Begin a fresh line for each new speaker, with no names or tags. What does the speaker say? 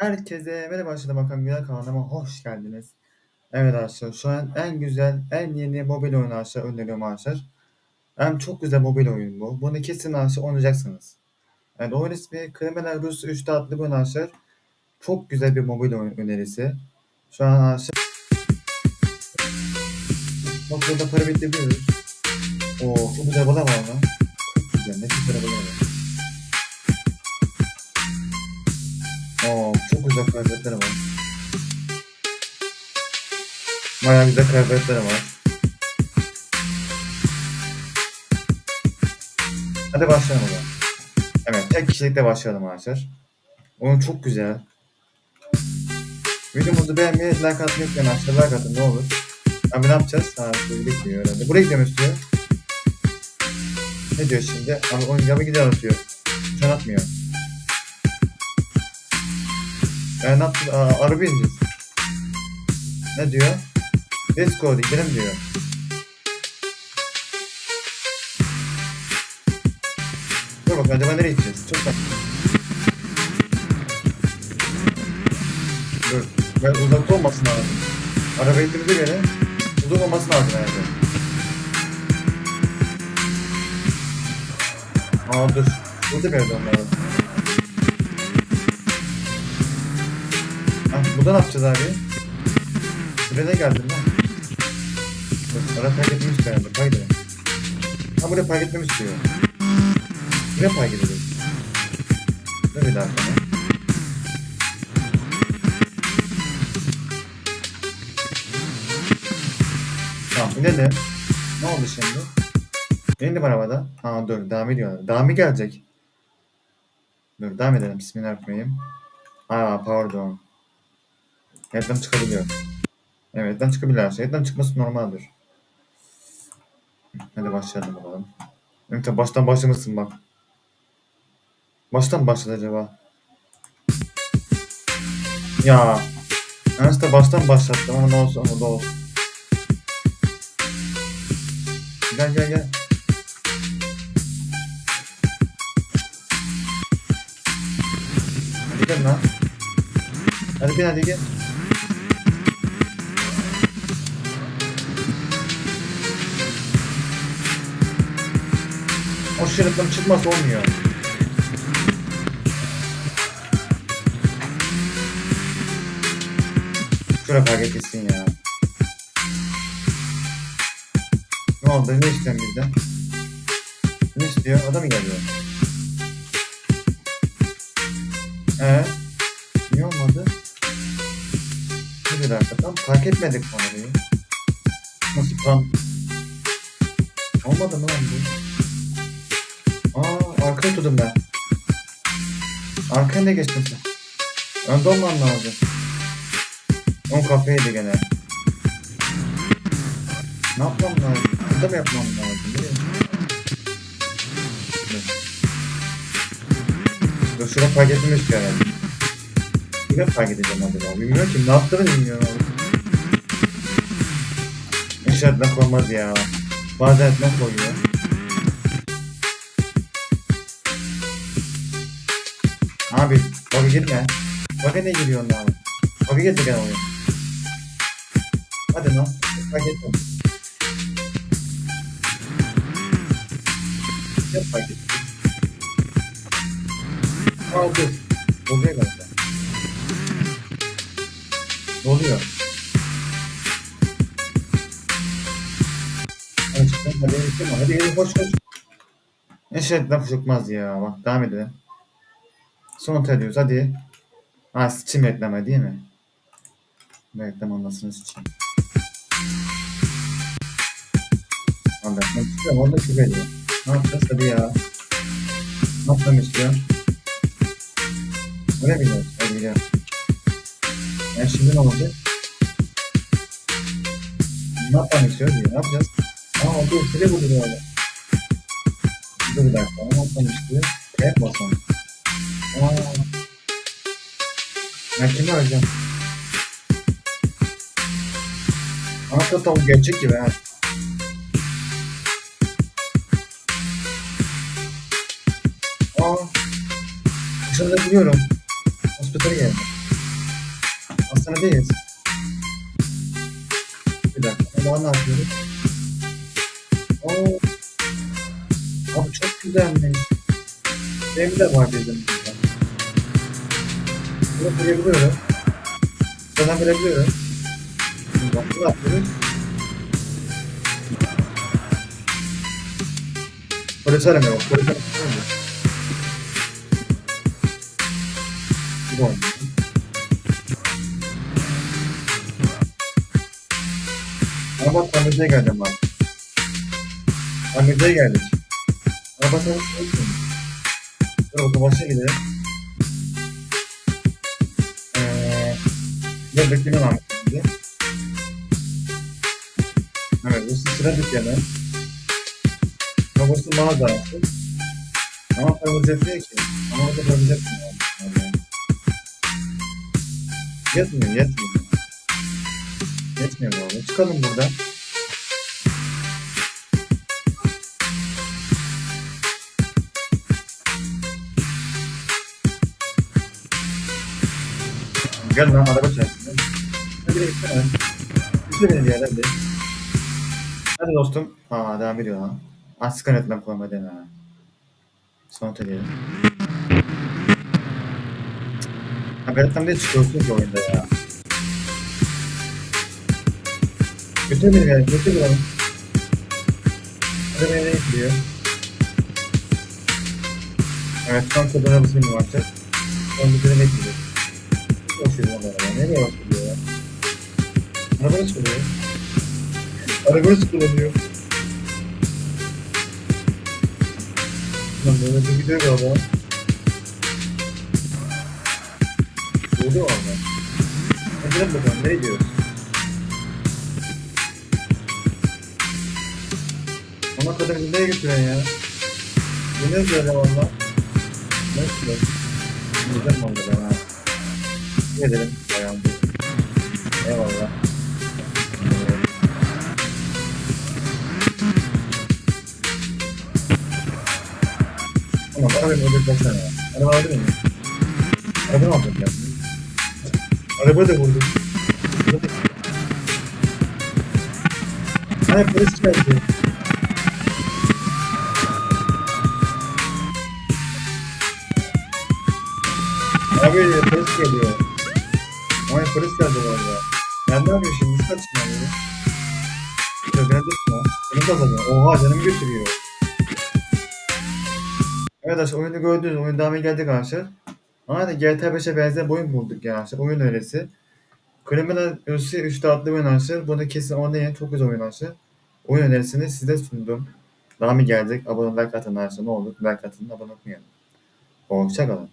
Herkese merhaba başladı bakalım güzel kanalıma hoş geldiniz. Evet arkadaşlar şu an en güzel en yeni mobil oyun arkadaşlar öneriyorum arkadaşlar. Hem çok güzel mobil oyun bu. Bunu kesin arkadaşlar oynayacaksınız. Evet oyun ismi Criminal Rus 3'te adlı oyun arkadaşlar. Çok güzel bir mobil oyun önerisi. Şu an arkadaşlar Bak burada para bekleyebiliyoruz. Oo çok güzel bala var lan. Çok güzel nefis arabalar var. Çok güzel kıyafetler var. Bayağı güzel kıyafetler var. Hadi başlayalım o zaman. Evet tek kişilikle başlayalım arkadaşlar. Oyun çok güzel. Videomuzu beğenmeyi, like atmayı unutmayın arkadaşlar. Like atın ne olur. Abi ne yapacağız? Ha, buraya gidiyor herhalde. Buraya gidiyor istiyor. Ne diyor şimdi? Abi oyun gami gidiyor atıyor. An atmıyor. Ne yapacağız? Aa, araba ineceğiz. Ne diyor? Go gidelim diyor. Dur bakalım acaba nereye gideceğiz? Çok da... Dur. Ben uzakta olmasın lazım. Araba gittiğimize göre uzak olması lazım herhalde. Aa dur. Burada bir yerde onlar. Burada ne yapacağız abi? Buraya ne geldin lan? Ara park etmemi istiyor herhalde. Paydı. Ha buraya park etmemi istiyor. Buraya park edeceğiz. Dur bir dakika. Tamam inelim. Ne oldu şimdi? İndim arabada. Aa dur devam ediyor. Devam mı gelecek? Dur devam edelim. Bismillahirrahmanirrahim. Aa pardon. Evden çıkabiliyor. Evet evden şey. Evden çıkması normaldir. Hadi başlayalım bakalım. Tabi baştan başlamışsın bak. Baştan başladı acaba? Ya. Ben işte baştan başlattım ama ne olsun ama da olsun. Gel gel gel. Hadi gel lan. Hadi gel hadi gel. O şeriften çıkmaz olmuyor. Şuraya fark etsin ya. Ne oldu? Ne istiyorsun bizden? Ne istiyor? Adam mı geliyor? Ee? Niye olmadı? Bir dakika tam fark etmedik kamerayı. Nasıl tam? Olmadı mı lan bu? Arkaya tuttum ben. Arkaya ne geçtin sen? Önde olman lazım. On kafeydi gene. Ne yapmam lazım? Burada mı yapmam lazım? Nereye? Dur. Dur şuraya fark etmemi istiyor herhalde. Şuraya fark edeceğim acaba. Bilmiyorum ki ne yaptığını bilmiyorum abi. İnşaat etmek olmaz ya. Bazen etmek oluyor. Abi bak girme. Bak ne giriyorsun abi. Bak getir gene oyun. Hadi lan. Fark etme. Yap etme. Aa dur. Oluyor galiba. Ne oluyor? Hadi çıkın. Hadi hadi hadi hadi koş koş. Eşeğinden çıkmaz ya. Bak devam edelim. Son ediyoruz hadi. Ha Steam reklamı değil mi? Reklam anlasını Steam. Anlatmak istiyorum. Orada küfür ediyor. Ne yapacağız hadi ya. Ne yapmam istiyor? Öyle biliyoruz. Hadi biliyorum. Yani şimdi ne olacak? Ne yapmam istiyor diyor. Ne yapacağız? Aa dur. File orada. Dur bir dakika. Ne yapmam istiyor? T basalım. Aa. Ben kimi arayacağım? Hakikaten gerçek gibi ha. Aa. Dışarıda biliyorum. Hospitale geldim. Hastanedeyiz. Bir dakika. Daha ne yapıyoruz? Oo. Abi çok güzelmiş. Benim de var dedim. Bunu verebiliyorum. Sana verebiliyorum. Şimdi bak ne yapıyoruz? Polis aramıyor. Polis aramıyor. Bu olmuyor. Ama bak tamirciye geldim abi. Tamirciye geldik. Araba çalışmıyorsun. Dur otomaşa gidelim. Bekleme var şimdi. Evet, bu sıra dükkanı. Babası mağaza açtı. Ama paramız yetmiyor ki. Ama o da paramız yetmiyor. Yetmiyor, yetmiyor. Bu arada. Çıkalım buradan. Gel lan araba çarpsın. Bir gitsene. Gitsene beni bir yere hadi. Hadi dostum. Aa devam ediyor lan. Askan etmem koyma deme ha. Son diyelim. Ha Berat'tan ne çıkıyorsun ki oyunda ya? Götür beni yani, götür beni. Hadi beni gidiyor. Evet, son kadına bizim artık. Son bir ne gidiyor. Nasıl lan araba? Nereye başlıyor ya? Araba nasıl oluyor? Araba nasıl kullanıyor? Lan böyle bir gidiyor galiba. Durdu orada. Hadi bakalım nereye gidiyoruz? Ona kadar nereye götürüyorsun ya? Bu ne böyle valla? Nasıl? Güzel oldu ben ha. Ne ederim? Bayan bu. Eyvallah. Ödül baksana ya. Araba aldı mı? Araba mı aldık ya? Araba da vurdum. Hayır polis geldi. Abi polis geliyor. Ay polis geldi valla. Ben ne yapayım şimdi? Nasıl kaçayım ben? Ya neredesin lan? Beni kazanıyor. Oha canımı götürüyor. Evet arkadaşlar oyunu gördünüz. Oyun devamı geldik arkadaşlar. Ama da GTA 5'e benzer bir oyun bulduk yani arkadaşlar. Oyun öylesi. Criminal Örsü 3'te adlı oyun arkadaşlar. Bunu kesin oynayın. Çok güzel oyun arkadaşlar. Oyun önerisini size sundum. Daha mı gelecek? Abone like atın arkadaşlar. Ne olur like atın. Abone olmayın. Hoşçakalın.